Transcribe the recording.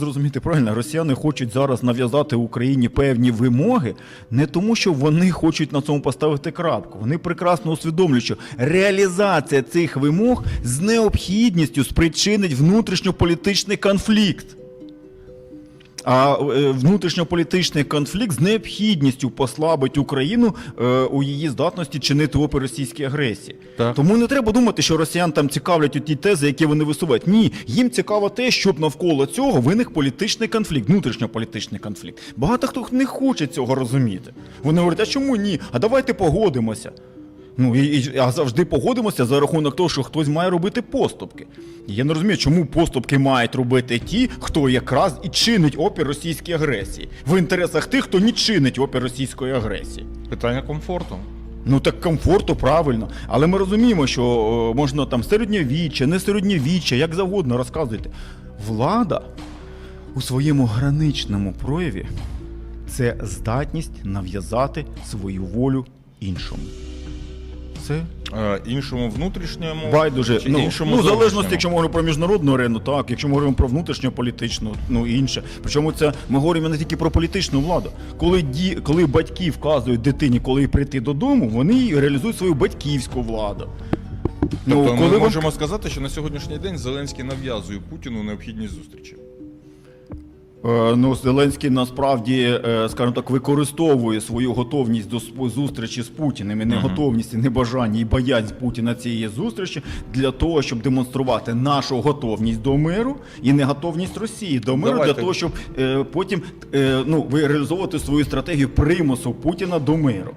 Зрозуміти правильно, росіяни хочуть зараз нав'язати Україні певні вимоги не тому, що вони хочуть на цьому поставити крапку. Вони прекрасно усвідомлюють, що реалізація цих вимог з необхідністю спричинить внутрішньополітичний конфлікт. А е, внутрішньополітичний конфлікт з необхідністю послабить Україну е, у її здатності чинити опір російській агресії. Так. Тому не треба думати, що росіян там цікавлять ті тези, які вони висувають. Ні, їм цікаво те, щоб навколо цього виник політичний конфлікт, внутрішньополітичний конфлікт. Багато хто не хоче цього розуміти. Вони говорять, а чому ні? А давайте погодимося. Ну і, і а завжди погодимося за рахунок того, що хтось має робити поступки. Я не розумію, чому поступки мають робити ті, хто якраз і чинить опір російській агресії в інтересах тих, хто не чинить опір російської агресії. Питання комфорту. Ну так комфорту правильно. Але ми розуміємо, що о, можна там середньовіччя, не середньовіччя, як завгодно розказуйте. Влада у своєму граничному прояві це здатність нав'язати свою волю іншому. Це Е, іншому внутрішньому байдуже. чи Ну, іншому ну в залежності, зовнішньому? якщо ми говоримо про міжнародну арену, так, якщо ми говоримо про внутрішньополітичну, ну і інше. Причому це ми говоримо не тільки про політичну владу. Коли ді, коли батьки вказують дитині, коли їй прийти додому, вони реалізують свою батьківську владу. Тобто ми вон- можемо сказати, що на сьогоднішній день Зеленський нав'язує Путіну необхідність зустрічі. Е, Ну, Зеленський насправді, е, скажімо так, використовує свою готовність до зустрічі з Путіним і неготовність, і небажання, і боязнь Путіна цієї зустрічі для того, щоб демонструвати нашу готовність до миру і неготовність Росії до миру Давайте. для того, щоб е, потім ну, реалізовувати свою стратегію примусу Путіна до миру.